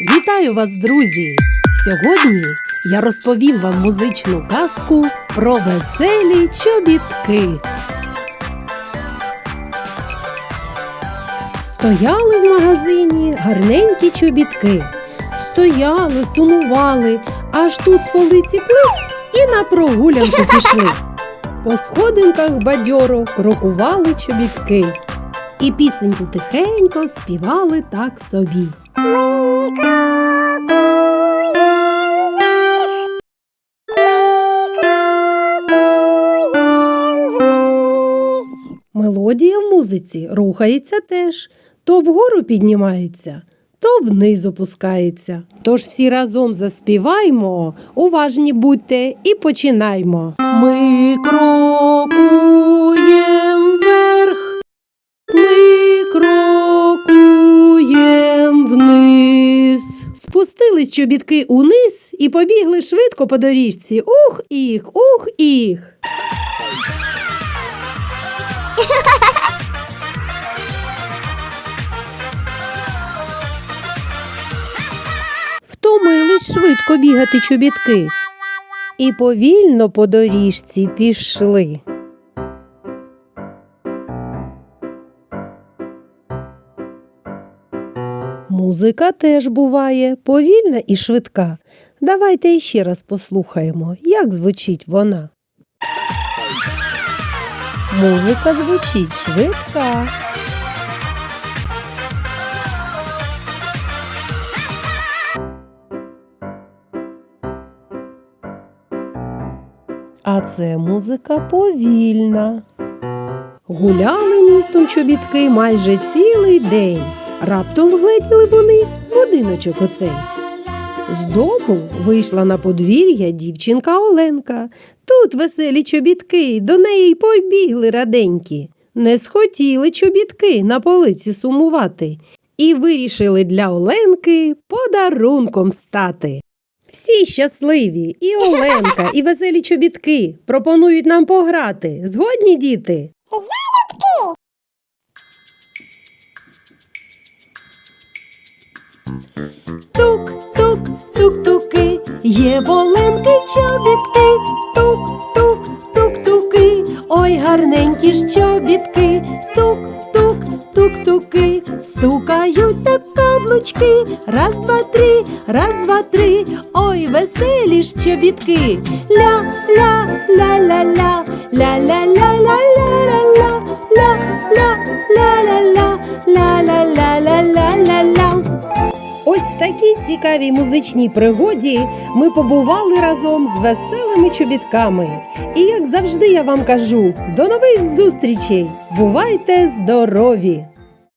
Вітаю вас, друзі! Сьогодні я розповім вам музичну казку про веселі чобітки. Стояли в магазині гарненькі чобітки. Стояли, сумували, аж тут з полиці плив і на прогулянку пішли. По сходинках бадьоро крокували чобітки. І пісеньку тихенько співали так собі. Мелодія в музиці рухається теж, то вгору піднімається, то вниз опускається. Тож всі разом заспіваймо, уважні будьте і починаймо. Ми крокуєм Спустились чобітки униз і побігли швидко по доріжці. Ух їх, ух їх. Втомились швидко бігати чобітки. І повільно по доріжці пішли. Музика теж буває повільна і швидка. Давайте іще раз послухаємо, як звучить вона. Музика звучить швидка. А це музика повільна. Гуляли містом чобітки майже цілий день. Раптом вгледіли вони будиночок оцей. З дому вийшла на подвір'я дівчинка Оленка. Тут веселі чобітки, до неї й побігли раденькі. Не схотіли чобітки на полиці сумувати і вирішили для Оленки подарунком стати. Всі щасливі, і Оленка, і веселі чобітки пропонують нам пограти. Згодні діти? Тук-тук, тук-туки, є воленки чобітки, тук-тук, тук-туки, ой, гарненькі ж чобітки, тук-тук, тук-туки, стукають так каблучки, раз, два, три, раз, два, три, ой, веселі ж чобітки, ля, ля, такій цікавій музичній пригоді ми побували разом з веселими чобітками. І як завжди я вам кажу, до нових зустрічей! Бувайте здорові!